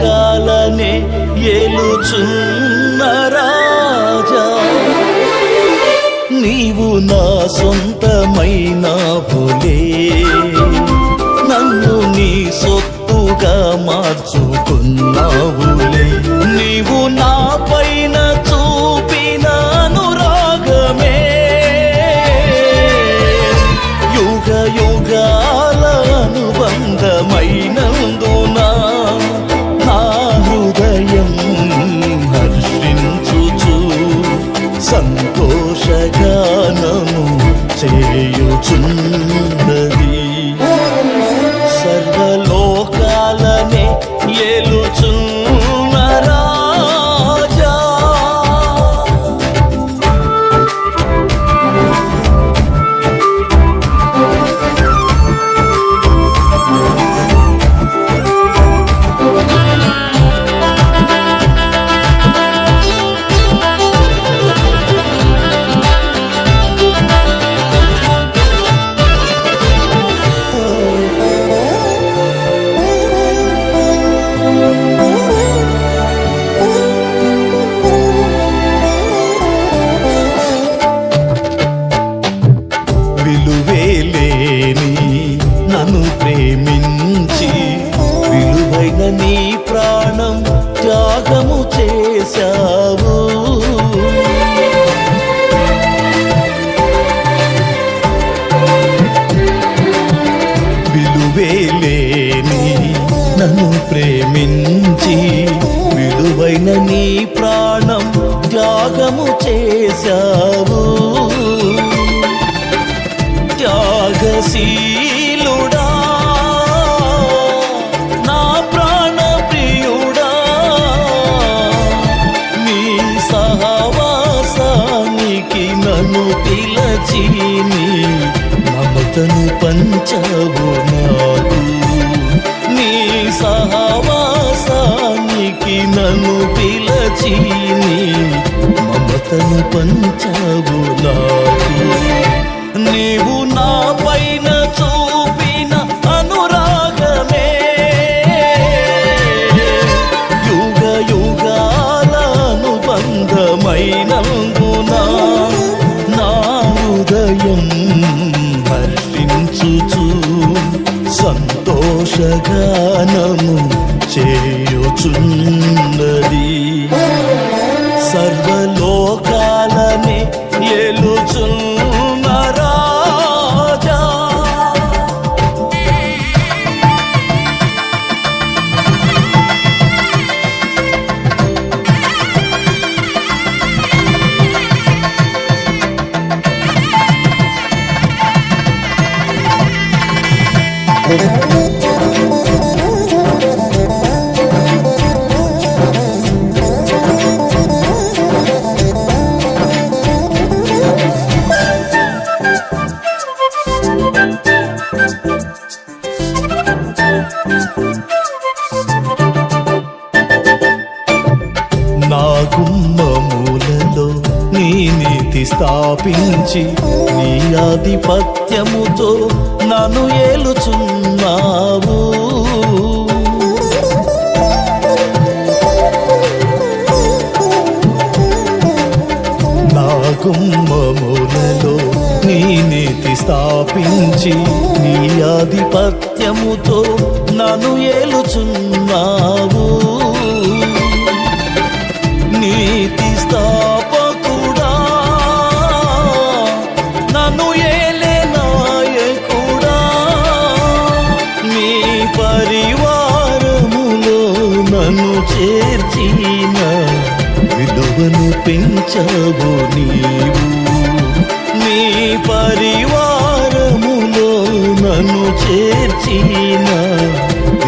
కాలనే ఏలుచున్న రాజా. నీవు నా సొంతమైన పులే నన్ను నీ సొత్తుగా మార్చుకున్నావులే. నన్ను ప్రేమించి విలువైన నీ ప్రాణం త్యాగము చేశావు. విలువేలేని నన్ను ప్రేమించి విలువైన నీ ప్రాణం త్యాగము చేశావు. త్యాగశీ నన్ను పిలచి మమతను పంచవు నాకు. నీ సహవాసానికి నన్ను పిలచి మమతను పంచవు నాకు. నీవు నా సంతోషగానము చేయుచున్నది. సర్వలోకాలని ఏలుచున్న రాజా. Thank you. నా గుమ్మములలో నీ నీతి స్థాపించి నీ ఆధిపత్యముతో నన్ను ఏలుచున్నావు. నా గుమ్మములలో నీ నీతి స్థాపించి నీ ఆధిపత్యముతో నన్ను ఏలుచున్నావు. నీతి స్థాపకుడా నన్ను ఏలే నాయకుడా. నీ పరివారములో నన్ను చేర్చిన విలువను పెంచవు నీవు. నీ పరివారములో నన్ను చేర్చిన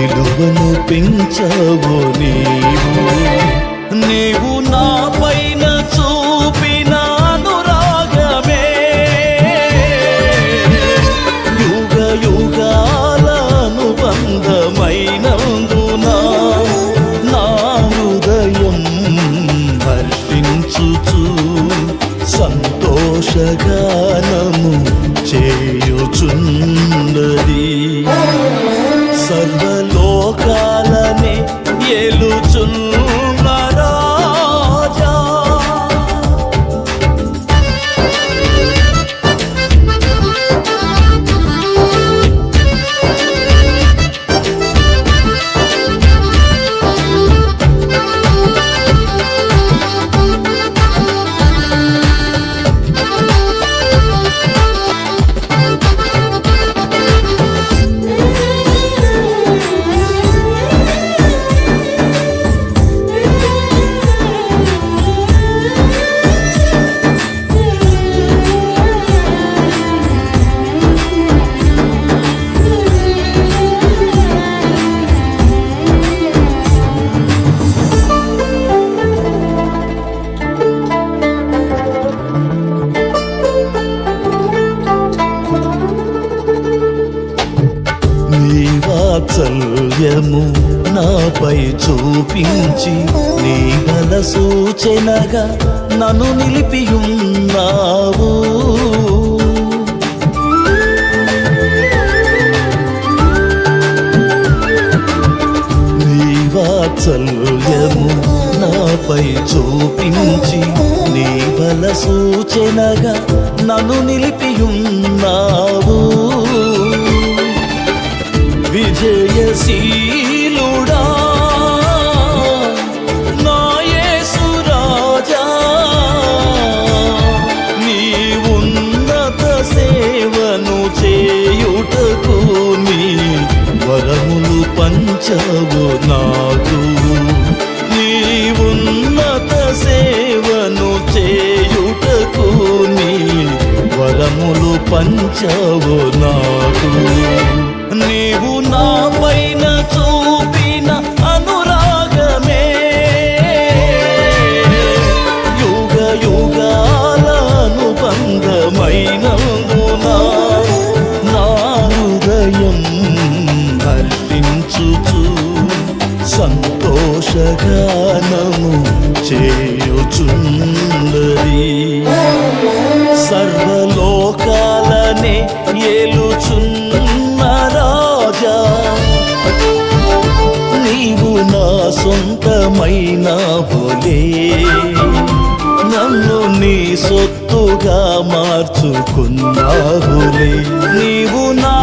విలువను పెంచవో నీవు. నీవు నా పైన చూపిన అనురాగమే. యుగ యుగాల అనుబంధమైనందున నా హృదయం హర్షించుచు సంతోషగానము చేయుచున్నది. సర్వ ఏలుచున్న చూపించి నీ బల సూచనగా నన్ను నిలిపియున్నావు. నీ వాత్సల్యము నాపై చూపించి నీ బల సూచనగా నన్ను నిలిపియున్నావు. విజయశీలుడా పంచవు నాకు? నీవు నా పైన చూపిన సొంతమైన బోలే నన్ను నీ సొత్తుగా మార్చుకున్నావులే నీవు నా